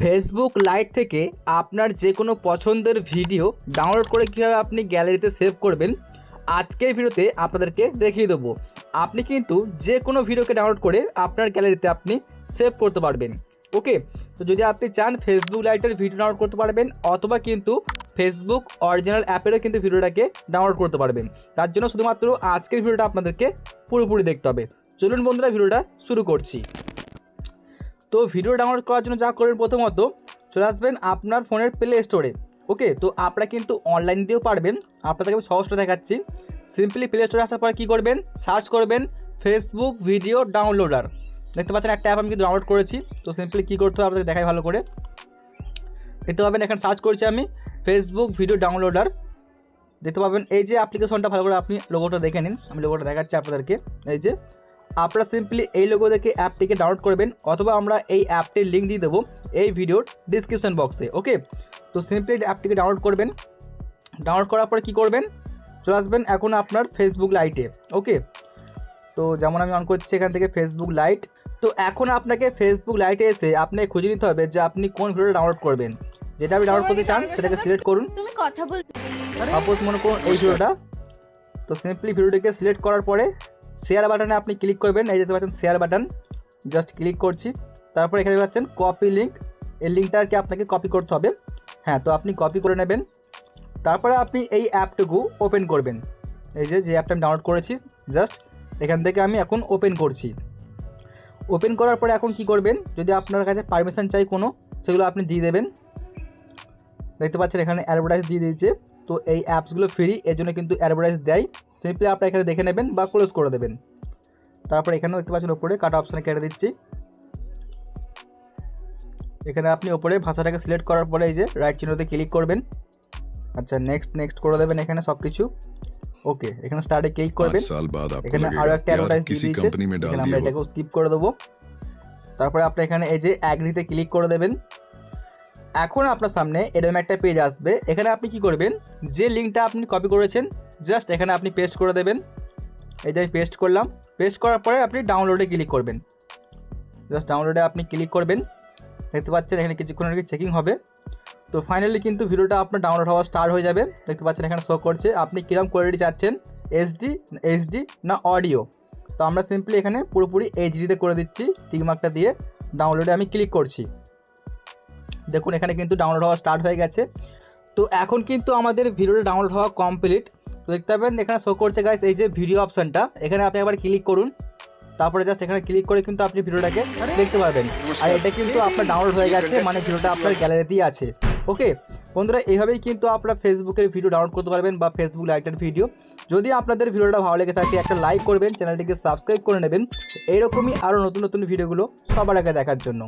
Facebook light থেকে আপনার যে কোনো পছন্দের ভিডিও ডাউনলোড করে কীভাবে আপনি গ্যালারিতে সেভ করবেন, আজকের ভিডিওতে আপনাদেরকে দেখিয়ে দেবো। আপনি কিন্তু যে কোনো ভিডিওকে ডাউনলোড করে আপনার গ্যালারিতে আপনি সেভ করতে পারবেন। ওকে তো যদি আপনি চান ফেসবুক লাইটের ভিডিও ডাউনলোড করতে পারবেন, অথবা কিন্তু ফেসবুক অরিজিনাল অ্যাপেরও কিন্তু ভিডিওটাকে ডাউনলোড করতে পারবেন। তার জন্য শুধুমাত্র আজকের ভিডিওটা আপনাদেরকে পুরোপুরি দেখতে হবে। চলুন বন্ধুরা ভিডিওটা শুরু করছি। তো ভিডিও ডাউনলোড করার জন্য যা করবেন প্রথমত চলে আসবেন আপনার ফোনের প্লে স্টোরে ওকে? তো আপনারা কিন্তু অনলাইন দিয়েও পারবেন। আপনাদেরকে আমি সহজটা দেখাচ্ছি। সিম্পলি প্লে স্টোরে আসার পর কী করবেন? সার্চ করবেন ফেসবুক ভিডিও ডাউনলোডার দেখতে পাচ্ছেন একটা অ্যাপ আমি কিন্তু ডাউনলোড করেছি। তো সিম্পলি কী করতে হবে আপনাদের দেখাই ভালো করে। দেখতে পাবেন এখানে সার্চ করছি আমি ফেসবুক ভিডিও ডাউনলোডার দেখতে পাবেন এই যে অ্যাপ্লিকেশনটা ভালো করে আপনি লোগোটা দেখে নিন। আমি লোগোটা দেখাচ্ছি আপনাদেরকে। এই যে আপনারা সিম্পলি এই লোগো দেখে অ্যাপটিকে ডাউনলোড করবেন অথবা আমরা এই অ্যাপটির লিঙ্ক দিয়ে দেবো এই ভিডিওর ডিসক্রিপশন বক্সে ওকে তো সিম্পলি অ্যাপটিকে ডাউনলোড করবেন। ডাউনলোড করার পরে কী করবেন? চলে আসবেন এখন আপনার ফেসবুক লাইটে ওকে তো যেমন আমি অন করছি এখান থেকে ফেসবুক লাইট তো এখন আপনাকে ফেসবুক লাইটে এসে আপনাকে খুঁজে নিতে হবে যে আপনি কোন ভিডিওটা ডাউনলোড করবেন। যেটা আপনি ডাউনলোড করতে চান সেটাকে সিলেক্ট করুন। তুমি সাপোজ মনে করুন এই ভিডিওটা তো সিম্পলি ভিডিওটিকে সিলেক্ট করার পরে শেয়ার বাটনে আপনি ক্লিক করবেন, এই যেতে পাচ্ছেন শেয়ার বাটন জাস্ট ক্লিক করছি। তারপর এখানে পাচ্ছেন কপি লিঙ্ক এই লিঙ্কটা আর কি আপনাকে কপি করতে হবে। হ্যাঁ তো আপনি কপি করে নেবেন। তারপরে আপনি এই অ্যাপটুকু ওপেন করবেন। এই যে যে অ্যাপটা আমি ডাউনলোড করেছি জাস্ট এখান থেকে আমি এখন ওপেন করছি। ওপেন করার পরে এখন কি করবেন? যদি আপনার কাছে পারমিশন চাই কোনো, সেগুলো আপনি দিয়ে দেবেন। দেখতে পাচ্ছেন এখানে অ্যাডভার্টাইজ দিয়ে দিয়েছে। তো এই অ্যাপসগুলো ফ্রি এর জন্য কিন্তু অ্যাডভার্টাইজ দেয়। সিম্পলি আপনি এখানে দেখে নেবেন বা ক্লোজ করে দেবেন। তারপর এখানে দেখতে পাচ্ছেন ওপরে কাটা অপশানে কেটে দিচ্ছি। এখানে আপনি ওপরে ভাষাটাকে সিলেক্ট করার পরে এই যে রাইট চিহ্নতে ক্লিক করবেন। আচ্ছা নেক্সট নেক্সট করে দেবেন এখানে সব কিছু ওকে এখানে স্টার্টে ক্লিক করবেন। এখানে আরও একটা অ্যাডভার্টাইজ দিয়ে দিয়েছে। আমরা এটাকে স্কিপ করে দেবো। তারপরে আপনি এখানে এই যে অ্যাগ্রিতে ক্লিক করে দেবেন। এখন আপনার সামনে এরকম একটা পেজ আসবে। এখানে আপনি কি করবেন? যে লিঙ্কটা আপনি কপি করেছেন জাস্ট এখানে আপনি পেস্ট করে দেবেন। এই যে আমি পেস্ট করলাম পেস্ট করার পরে আপনি ডাউনলোডে ক্লিক করবেন। জাস্ট ডাউনলোডে আপনি ক্লিক করবেন। দেখতে পাচ্ছেন এখানে কিছুক্ষণ আগে চেকিং হবে। তো ফাইনালি কিন্তু ভিডিওটা আপনার ডাউনলোড হওয়া স্টার্ট হয়ে যাবে। দেখতে পাচ্ছেন এখানে শো করছে। আপনি কীরকম কোয়ালিটি চাচ্ছেন? এইচডি এইচডি না অডিও তো আমরা সিম্পলি এখানে পুরোপুরি এইচডিতে করে দিচ্ছি টিকমার্কটা দিয়ে। ডাউনলোডে আমি ক্লিক করছি। দেখুন, এখানে কিন্তু ডাউনলোড হওয়া স্টার্ট হয়ে গেছে। তো এখন কিন্তু আমাদের ভিডিওটা ডাউনলোড হওয়া কমপ্লিট তো দেখতে পাবেন, এখানে শো করছে গাইস এই যে ভিডিও অপশনটা এখানে আপনি একবার ক্লিক করুন। তারপরে জাস্ট এখানে ক্লিক করে কিন্তু আপনি ভিডিওটাকে দেখতে পাবেন আর এটা কিন্তু আপনার ডাউনলোড হয়ে গেছে মানে ভিডিওটা আপনার গ্যালারিতেই আছে। ওকে বন্ধুরা, এইভাবেই কিন্তু আপনারা ফেসবুকের ভিডিও ডাউনলোড করতে পারবেন বা ফেসবুক লাইটের ভিডিও যদি আপনাদের ভিডিওটা ভালো লেগে থাকে, একটা লাইক করবেন চ্যানেলটিকে সাবস্ক্রাইব করে নেবেন। এইরকমই আরও নতুন নতুন ভিডিওগুলো সবার আগে দেখার জন্য।